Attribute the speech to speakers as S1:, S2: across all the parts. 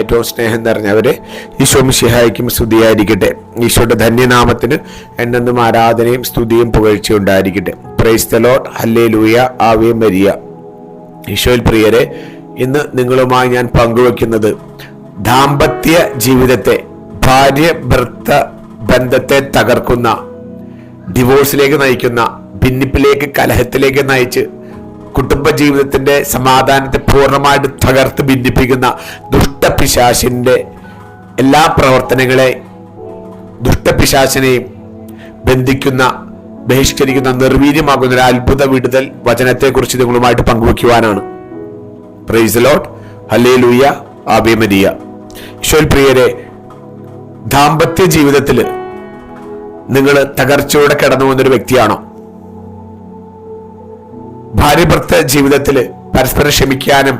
S1: ഏറ്റവും സ്നേഹം നിറഞ്ഞവരെ ഈശോ മിശിഹായിക്കും സ്തുതിയായിരിക്കട്ടെ. ഈശോയുടെ ധന്യനാമത്തിന് എന്നെന്നും ആരാധനയും സ്തുതിയും പുകഴ്ചയും ഉണ്ടായിരിക്കട്ടെ. പ്രൈസ് ലോർഡ് ഹല്ലേ ലൂയ ആവേ മരിയ. ഈശോയിൽ പ്രിയരെ ഇന്ന് നിങ്ങളുമായി ഞാൻ പങ്കുവെക്കുന്നത് ദാമ്പത്യ ജീവിതത്തെ ഭാര്യ ഭർത്ത ബന്ധത്തെ തകർക്കുന്ന ഡിവോഴ്സിലേക്ക് നയിക്കുന്ന ഭിന്നിപ്പിലേക്ക് കലഹത്തിലേക്ക് നയിച്ച് കുടുംബ ജീവിതത്തിന്റെ സമാധാനത്തെ പൂർണമായിട്ട് തകർത്ത് ഭിന്നിപ്പിക്കുന്ന ദുഷ്ടപിശാശിന്റെ എല്ലാ പ്രവർത്തനങ്ങളെ ദുഷ്ടപിശാശിനെയും ബന്ധിക്കുന്ന ബഹിഷ്കരിക്കുന്ന നിർവീര്യമാകുന്ന ഒരു അത്ഭുത വിടുതൽ വചനത്തെക്കുറിച്ച് നിങ്ങളുമായിട്ട് പങ്കുവെക്കുവാനാണ്. പ്രൈസ് ലോട്ട് ഹല്ലേ ലൂയ ആബിമരിയ ഈശോൽ പ്രിയരെ ദാമ്പത്യ ജീവിതത്തിൽ നിങ്ങൾ തകർച്ചയോടെ കടന്നു വന്നൊരു വ്യക്തിയാണോ? ഭാര്യ ഭർത്ത ജീവിതത്തിൽ പരസ്പരം ക്ഷമിക്കാനും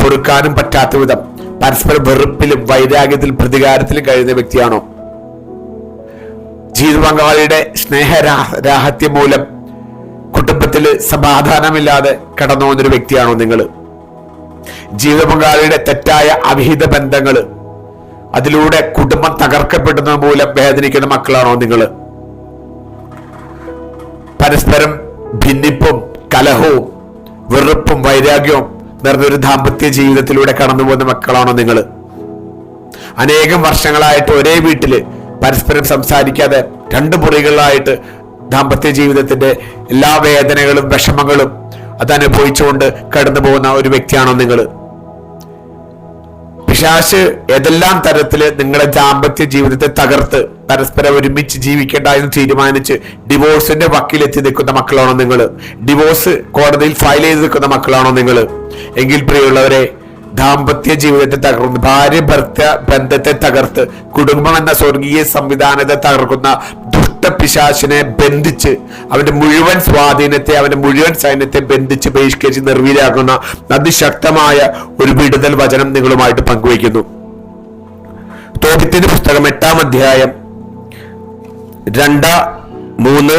S1: പൊറുക്കാനും പറ്റാത്ത വിധം പരസ്പര വെറുപ്പിലും വൈരാഗ്യത്തിലും പ്രതികാരത്തിലും കഴിയുന്ന വ്യക്തിയാണോ? ജീവിത പങ്കാളിയുടെ സ്നേഹരാഹത്യം മൂലം കുടുംബത്തിൽ സമാധാനമില്ലാതെ കടന്നു പോകുന്നൊരു വ്യക്തിയാണോ നിങ്ങൾ? ജീവിത പങ്കാളിയുടെ തെറ്റായ അവിഹിത ബന്ധങ്ങൾ അതിലൂടെ കുടുംബം തകർക്കപ്പെടുന്നത് മൂലം വേദനിക്കുന്ന മക്കളാണോ നിങ്ങൾ? പരസ്പരം ഭിന്നിപ്പും കലഹവും വെറുപ്പും വൈരാഗ്യവും നിറഞ്ഞൊരു ദാമ്പത്യ ജീവിതത്തിലൂടെ കടന്നു പോകുന്ന മക്കളാണോ നിങ്ങൾ അനേകം വർഷങ്ങളായിട്ട് ഒരേ വീട്ടിൽ പരസ്പരം സംസാരിക്കാതെ രണ്ട് മുറികളിലായിട്ട് ദാമ്പത്യ ജീവിതത്തിന്റെ എല്ലാ വേദനകളും വിഷമങ്ങളും അത് അനുഭവിച്ചുകൊണ്ട് കടന്നു പോകുന്ന ഒരു വ്യക്തിയാണോ നിങ്ങൾ പിശാശ് ഏതെല്ലാം തരത്തിൽ നിങ്ങളുടെ ദാമ്പത്യ ജീവിതത്തെ തകർത്ത് പരസ്പരം ഒരുമിച്ച് ജീവിക്കേണ്ട എന്ന് തീരുമാനിച്ച് ഡിവോഴ്സിന്റെ വക്കിലെത്തി നിൽക്കുന്ന മക്കളാണോ നിങ്ങൾ ഡിവോഴ്സ് കോടതിയിൽ ഫയൽ ചെയ്ത് നിൽക്കുന്ന മക്കളാണോ നിങ്ങൾ എങ്കിൽ പ്രിയമുള്ളവരെ ദാമ്പത്യ ജീവിതത്തെ തകർന്ന് ഭാര്യ ഭർത്ത ബന്ധത്തെ തകർത്ത് കുടുംബം എന്ന സ്വർഗീയ സംവിധാനത്തെ തകർക്കുന്ന ദുഷ്ടപിശാശിനെ ബന്ധിച്ച് അവന്റെ മുഴുവൻ സ്വാധീനത്തെ അവന്റെ മുഴുവൻ സൈന്യത്തെ ബന്ധിച്ച് ബഹിഷ്കരിച്ച് നിർവീരാക്കുന്ന അതിശക്തമായ ഒരു വിടുതൽ വചനം നിങ്ങളുമായിട്ട് പങ്കുവയ്ക്കുന്നു. തോപിത്തിന്റെ പുസ്തകം എട്ടാം അധ്യായം രണ്ട് മൂന്ന്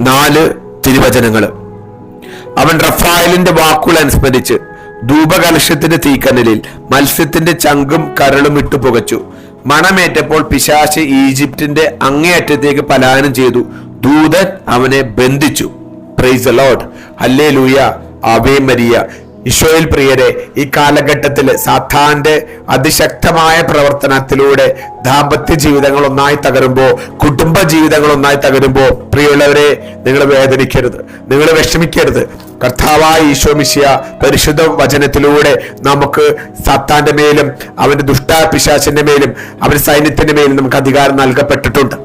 S1: നാല് തിരുവചനങ്ങൾ. അവൻ റഫായലിന്റെ വാക്കുകൾ അനുസ്മരിച്ച് ധൂപകലശത്തിന്റെ തീക്കനലിൽ മത്സ്യത്തിന്റെ ചങ്കും കരളും ഇട്ടു പുകച്ചു മണമേറ്റപ്പോൾ പിശാച് ഈജിപ്തിന്റെ അങ്ങേയറ്റത്തേക്ക് പലായനം ചെയ്തു. ദൂതൻ അവനെ ബന്ധിച്ചു. പ്രൈസ് ലോഡ് അല്ലേ ലൂയ അവേ മരിയ ഇഷോയിൽ പ്രിയരെ ഈ കാലഘട്ടത്തിൽ സാത്താന്റെ അതിശക്തമായ പ്രവർത്തനത്തിലൂടെ ദാമ്പത്യ ജീവിതങ്ങൾ ഒന്നായി തകരുമ്പോൾ കുടുംബ ജീവിതങ്ങൾ ഒന്നായി തകരുമ്പോൾ പ്രിയമുള്ളവരെ നിങ്ങൾ വേദനിക്കരുത്. നിങ്ങൾ വിഷമിക്കരുത്. കർത്താവായ ഈശോമിശിയ പരിശുദ്ധ വചനത്തിലൂടെ നമുക്ക് സത്താന്റെ മേലും അവന്റെ ദുഷ്ടാപിശാചിന്റെ മേലും അവന്റെ സൈന്യത്തിന്റെ മേലും നമുക്ക് അധികാരം നൽകപ്പെട്ടിട്ടുണ്ട്.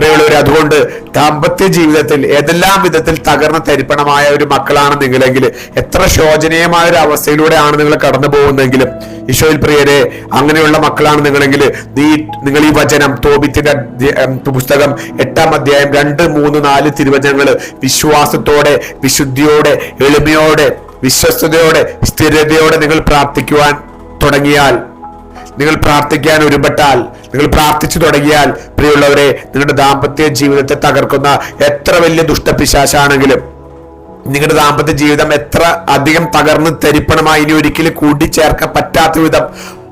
S1: പ്രിയമുള്ളവർ അതുകൊണ്ട് ദാമ്പത്യ ജീവിതത്തിൽ ഏതെല്ലാം വിധത്തിൽ തകർന്ന തരിപ്പണമായ ഒരു മക്കളാണ് നിങ്ങളെങ്കിൽ എത്ര ശോചനീയമായ ഒരു അവസ്ഥയിലൂടെയാണ് നിങ്ങൾ കടന്നു പോകുന്നതെങ്കിലും ഈശോയിൽ പ്രിയരെ അങ്ങനെയുള്ള മക്കളാണ് നിങ്ങളെങ്കിൽ നീ നിങ്ങൾ ഈ വചനം തോപിത്തിന്റെ പുസ്തകം എട്ടാം അധ്യായം രണ്ട് മൂന്ന് നാല് തിരുവചനങ്ങൾ വിശ്വാസത്തോടെ വിശുദ്ധിയോടെ എളിമയോടെ വിശ്വസ്തയോടെ സ്ഥിരതയോടെ നിങ്ങൾ പ്രാർത്ഥിക്കുവാൻ തുടങ്ങിയാൽ നിങ്ങൾ പ്രാർത്ഥിക്കാൻ ഒരുപെട്ടാൽ നിങ്ങൾ പ്രാർത്ഥിച്ചു തുടങ്ങിയാൽ പ്രിയമുള്ളവരെ നിങ്ങളുടെ ദാമ്പത്യ ജീവിതത്തെ തകർക്കുന്ന എത്ര വലിയ ദുഷ്ടപിശാശാണെങ്കിലും നിങ്ങളുടെ ദാമ്പത്യ ജീവിതം എത്ര അധികം തകർന്ന് തരിപ്പണമായി ഇനി ഒരിക്കലും കൂട്ടിച്ചേർക്കാൻ പറ്റാത്ത വിധം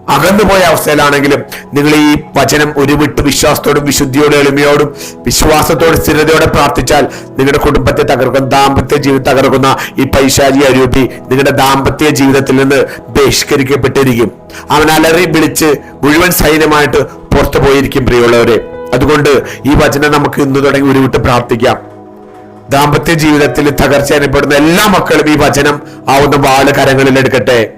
S1: അകന്നുപോയ അവസ്ഥയിലാണെങ്കിലും നിങ്ങൾ ഈ വചനം ഒരുവിട്ട് വിശ്വാസത്തോടും വിശുദ്ധിയോടും എളിമയോടും വിശ്വാസത്തോടും സ്ഥിരതയോടെ പ്രാർത്ഥിച്ചാൽ നിങ്ങളുടെ കുടുംബത്തെ തകർക്കുന്ന ദാമ്പത്യ ജീവിതം തകർക്കുന്ന ഈ പൈശാചി അരൂപി നിങ്ങളുടെ ദാമ്പത്യ ജീവിതത്തിൽ നിന്ന് ബഹിഷ്കരിക്കപ്പെട്ടിരിക്കും. അവൻ അലറി വിളിച്ച് മുഴുവൻ സൈന്യമായിട്ട് പുറത്തു പോയിരിക്കും പ്രിയമുള്ളവരെ. അതുകൊണ്ട് ഈ വചനം നമുക്ക് ഇന്ന് തുടങ്ങി ഉരുവിട്ട് പ്രാർത്ഥിക്കാം. ദാമ്പത്യ ജീവിതത്തിൽ തകർച്ച അനുഭവപ്പെടുന്ന എല്ലാ മക്കളും ഈ വചനം ആവുന്ന വാൾ കരങ്ങളിൽ എടുക്കട്ടെ.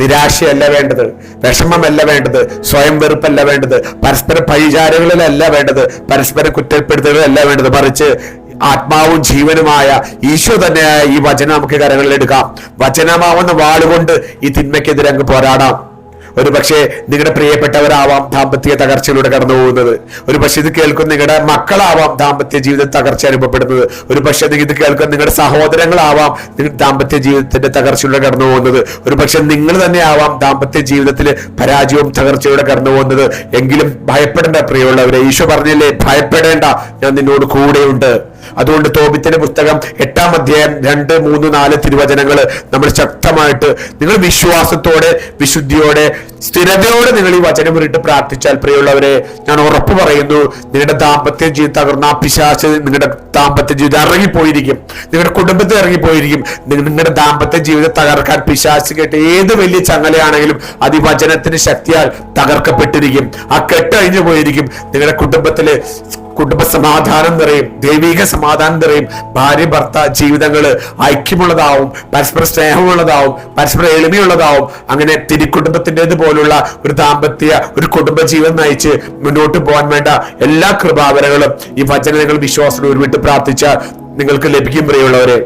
S1: നിരാശയല്ല വേണ്ടത് വിഷമമല്ല വേണ്ടത് സ്വയം വെറുപ്പല്ല വേണ്ടത് പരസ്പര പരിചാരങ്ങളിലല്ല വേണ്ടത് പരസ്പര കുറ്റപ്പെടുത്തലല്ല വേണ്ടത്. മറിച്ച് ആത്മാവും ജീവനുമായ ഈശോ തന്നെയായ ഈ വചനം നമുക്ക് കരങ്ങളിൽ എടുക്കാം. വചനമാവുന്ന വാളുകൊണ്ട് ഈ തിന്മയ്ക്കെതിരെ അങ്ങ് പോരാടാം. ഒരു പക്ഷേ നിങ്ങളുടെ പ്രിയപ്പെട്ടവരാവാം ദാമ്പത്യ തകർച്ചയിലൂടെ കടന്നു പോകുന്നത്. ഒരു പക്ഷേ ഇത് കേൾക്കുന്ന നിങ്ങളുടെ മക്കളാവാം ദാമ്പത്യ ജീവിത തകർച്ച അനുഭവപ്പെടുന്നത്. ഒരു പക്ഷേ ഇത് കേൾക്കുന്ന നിങ്ങളുടെ സഹോദരങ്ങളാവാം നിങ്ങളുടെ ദാമ്പത്യ ജീവിതത്തിന്റെ തകർച്ചയിലൂടെ കടന്നു പോകുന്നത്. ഒരു പക്ഷേ നിങ്ങൾ തന്നെ ആവാം ദാമ്പത്യ ജീവിതത്തിൽ പരാജയവും തകർച്ചയിലൂടെ കടന്നു പോകുന്നത്. എങ്കിലും ഭയപ്പെടേണ്ട പ്രിയമുള്ളവരെ ഈശോ പറഞ്ഞില്ലേ ഭയപ്പെടേണ്ട ഞാൻ നിന്നോട് കൂടെയുണ്ട്. അതുകൊണ്ട് തോപിത്തിന്റെ പുസ്തകം എട്ടാം അധ്യായം രണ്ട് മൂന്ന് നാല് തിരുവചനങ്ങൾ നമ്മൾ ശക്തമായിട്ട് നിങ്ങൾ വിശ്വാസത്തോടെ വിശുദ്ധിയോടെ സ്ഥിരതയോടെ നിങ്ങൾ ഈ വചനം ഇട്ട് പ്രാർത്ഥിച്ചാൽ പ്രിയമുള്ളവരെ ഞാൻ ഉറപ്പ് പറയുന്നു നിങ്ങളുടെ ദാമ്പത്യ ജീവിതം തകർന്ന പിശാച്ച് പിശാച് നിങ്ങളുടെ ദാമ്പത്യ ജീവിതം ഇറങ്ങിപ്പോയിരിക്കും. നിങ്ങളുടെ കുടുംബത്തിൽ ഇറങ്ങിപ്പോയിരിക്കും. നിങ്ങ- നിങ്ങളുടെ ദാമ്പത്യ ജീവിതം തകർക്കാൻ പിശാച് കേട്ട് ഏത് വലിയ ചങ്ങലയാണെങ്കിലും അത് ഈ വചനത്തിന്റെ ശക്തിയാൽ തകർക്കപ്പെട്ടിരിക്കും. ആ കെട്ടഴിഞ്ഞു പോയിരിക്കും നിങ്ങളുടെ കുടുംബത്തിൽ കുടുംബ സമാധാനം നിറയും ദൈവിക സമാധാനം നിറയും. ഭാര്യ ഭർത്ത ജീവിതങ്ങൾ ഐക്യമുള്ളതാവും പരസ്പര സ്നേഹമുള്ളതാവും പരസ്പര എളിമയുള്ളതാവും. അങ്ങനെ തിരിക്കുടുംബത്തിന്റെത് പോലുള്ള ഒരു ദാമ്പത്യ ഒരു കുടുംബ ജീവിതം നയിച്ച് മുന്നോട്ട് പോകാൻ വേണ്ട എല്ലാ കൃപാവരങ്ങളും ഈ വചന നിങ്ങൾ വിശ്വാസം ഉരുവിട്ട് പ്രാർത്ഥിച്ചാൽ നിങ്ങൾക്ക് ലഭിക്കും പ്രിയമുള്ളവരെ.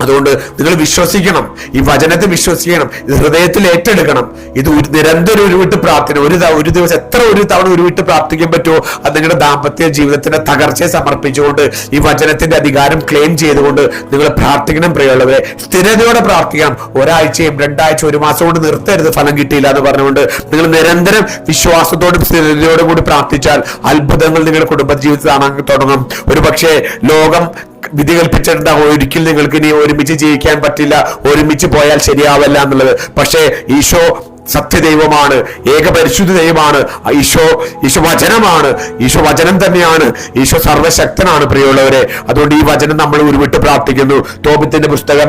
S1: അതുകൊണ്ട് നിങ്ങൾ വിശ്വസിക്കണം. ഈ വചനത്തെ വിശ്വസിക്കണം. ഇത് ഹൃദയത്തിൽ ഏറ്റെടുക്കണം. ഇത് ഒരു നിരന്തരം ഉരുവിട്ട് പ്രാർത്ഥന ഒരു ഒരു ദിവസം എത്ര ഒരു തവണ ഒരു വിട്ട് പ്രാർത്ഥിക്കാൻ പറ്റുമോ? അത് നിങ്ങളുടെ ദാമ്പത്യ ജീവിതത്തിന്റെ തകർച്ചയെ സമർപ്പിച്ചുകൊണ്ട് ഈ വചനത്തിന്റെ അധികാരം ക്ലെയിം ചെയ്തുകൊണ്ട് നിങ്ങൾ പ്രാർത്ഥിക്കണം പ്രിയമുള്ളവരെ. സ്ഥിരതയോടെ പ്രാർത്ഥിക്കണം ഒരാഴ്ചയും രണ്ടാഴ്ച ഒരു മാസം കൊണ്ട് നിർത്തരുത് ഫലം കിട്ടിയില്ല എന്ന് പറഞ്ഞുകൊണ്ട് നിങ്ങൾ നിരന്തരം വിശ്വാസത്തോടും സ്ഥിരതയോടും കൂടി പ്രാർത്ഥിച്ചാൽ അത്ഭുതങ്ങൾ നിങ്ങളുടെ കുടുംബ ജീവിതത്തിൽ തുടങ്ങും. ഒരു പക്ഷേ ലോകം വിധി കൽപ്പിച്ചിട്ടുണ്ടാകും ഒരിക്കൽ നിങ്ങൾക്ക് ഇനി ഒരുമിച്ച് ജീവിക്കാൻ പറ്റില്ല. ഒരുമിച്ച് പോയാൽ ശരിയാവല്ല എന്നുള്ളത്. പക്ഷേ ഈശോ സത്യദൈവമാണ്. ഏകപരിശുദ്ധ ദൈവമാണ്. ഈശോ ഈശോ വചനമാണ്. ഈശോ വചനം തന്നെയാണ്. ഈശോ സർവശക്തനാണ് പ്രിയമുള്ളവരെ. അതുകൊണ്ട് ഈ വചനം നമ്മൾ ഉരുവിട്ട് പ്രാർത്ഥിക്കുന്നു. തോപത്തിന്റെ പുസ്തകം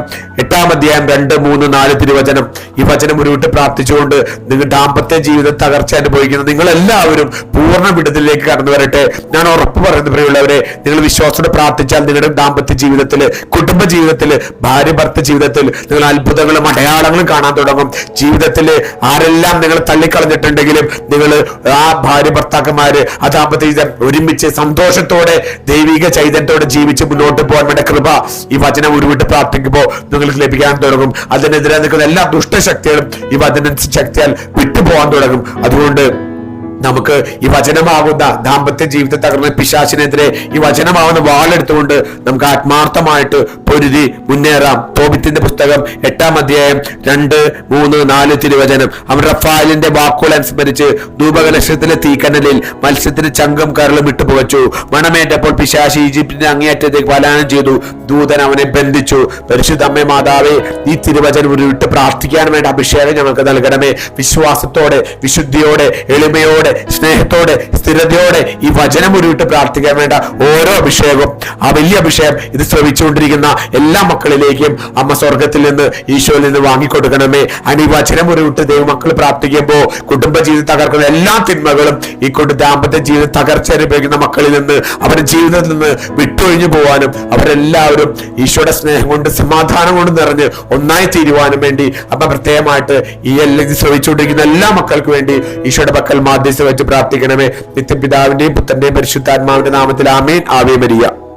S1: എട്ടാം അധ്യായം രണ്ട് മൂന്ന് നാല് തിരുവചനം. ഈ വചനം ഉരുവിട്ട് പ്രാർത്ഥിച്ചുകൊണ്ട് നിങ്ങൾ ദാമ്പത്യ ജീവിതം തകർച്ച അനുഭവിക്കുന്ന നിങ്ങൾ എല്ലാവരും പൂർണ വിടുതലിലേക്ക് കടന്നു വരട്ടെ. ഞാൻ ഉറപ്പ് പറയുന്ന പ്രിയമുള്ളവരെ നിങ്ങൾ വിശ്വാസത്തോടെ പ്രാർത്ഥിച്ചാൽ നിങ്ങളുടെ ദാമ്പത്യ ജീവിതത്തിൽ കുടുംബ ജീവിതത്തിൽ ഭാര്യ ഭർത്ത ജീവിതത്തിൽ നിങ്ങൾ അത്ഭുതങ്ങളും അടയാളങ്ങളും കാണാൻ തുടങ്ങും. ജീവിതത്തിൽ ആരെല്ലാം നിങ്ങൾ തള്ളിക്കളഞ്ഞിട്ടുണ്ടെങ്കിലും നിങ്ങൾ ആ ഭാര്യ ഭർത്താക്കന്മാര് ആ ദാമ്പത്യ ജീവിതം ഒരുമിച്ച് സന്തോഷത്തോടെ ദൈവിക ചൈതന്യത്തോടെ ജീവിച്ച് മുന്നോട്ട് പോകാൻ വേണ്ട കൃപ ഈ വചനം ഉരുവിട്ട് പ്രാർത്ഥിക്കുമ്പോൾ നിങ്ങൾക്ക് ലഭിക്കാൻ തുടങ്ങും. അതിനെതിരെ നിൽക്കുന്ന എല്ലാ ദുഷ്ടശക്തികളും ഈ വചന ശക്തിയാൽ വിട്ടുപോകാൻ തുടങ്ങും. അതുകൊണ്ട് നമുക്ക് ഈ വചനമാകുന്ന ദാമ്പത്യ ജീവിതത്തെ തകർന്ന പിശാചിനെതിരെ ഈ വചനമാകുന്ന വാളെടുത്തുകൊണ്ട് നമുക്ക് ആത്മാർത്ഥമായിട്ട് പൊരുതി മുന്നേറാം. തോബിത്തിന്റെ പുസ്തകം എട്ടാം അധ്യായം രണ്ട് മൂന്ന് നാല് തിരുവചനം. അവൻ റഫാലിന്റെ വാക്കുകൾ അനുസ്മരിച്ച് ധൂപകലക്ഷത്തിലെ തീക്കനലിൽ മത്സ്യത്തിന് ചങ്കം കരളും വിട്ടുപുകച്ചു മണമേറ്റപ്പോൾ പിശാശി ഈജിപ്തിന്റെ അങ്ങേയറ്റത്തേക്ക് പലായനം ചെയ്തു. ദൂതൻ അവനെ ബന്ധിച്ചു. പരിശുദ്ധ അമ്മ മാതാവേ ഈ തിരുവചനം ഒരു വിട്ട് പ്രാർത്ഥിക്കാൻ വേണ്ട അഭിഷേകം ഞങ്ങൾക്ക് നൽകണമേ. വിശ്വാസത്തോടെ വിശുദ്ധിയോടെ എളിമയോടെ സ്നേഹത്തോടെ സ്ഥിരതയോടെ ഈ വചനം ഉരുവിട്ട് പ്രാർത്ഥിക്കാൻ വേണ്ട ഓരോ അഭിഷേകവും. ആ വലിയ അഭിഷേകം ഇത് ശ്രവിച്ചുകൊണ്ടിരിക്കുന്ന എല്ലാ മക്കളിലേക്കും അമ്മ സ്വർഗത്തിൽ നിന്ന് ഈശോയിൽ നിന്ന് വാങ്ങിക്കൊടുക്കണമേ. അനിവാചനം ഒരു വിട്ട് ദൈവമക്കൾ പ്രാപ്തിക്കുമ്പോൾ കുടുംബ ജീവിതം തകർക്കുന്ന എല്ലാ തിന്മകളും ഈ കൊണ്ട് ദാമ്പത്യ ജീവിതം തകർച്ച അനുഭവിക്കുന്ന മക്കളിൽ നിന്ന് അവരുടെ ജീവിതത്തിൽ നിന്ന് വിട്ടൊഴിഞ്ഞു പോവാനും അവരെല്ലാവരും ഈശോയുടെ സ്നേഹം കൊണ്ട് സമാധാനം കൊണ്ട് നിറഞ്ഞ് ഒന്നായി തീരുവാനും വേണ്ടി അപ്പൊ പ്രത്യേകമായിട്ട് ഈ എല്ലാം ശ്രമിച്ചുകൊണ്ടിരിക്കുന്ന എല്ലാ മക്കൾക്ക് വേണ്ടി ഈശോയുടെ മക്കൾ മാധ്യസ്ഥ വെച്ച് പ്രാർത്ഥിക്കണമേ. നിത്യപിതാവിന്റെയും പുത്രന്റെയും പരിശുദ്ധാത്മാവിന്റെ നാമത്തിൽ ആമേൻ. Ave Maria.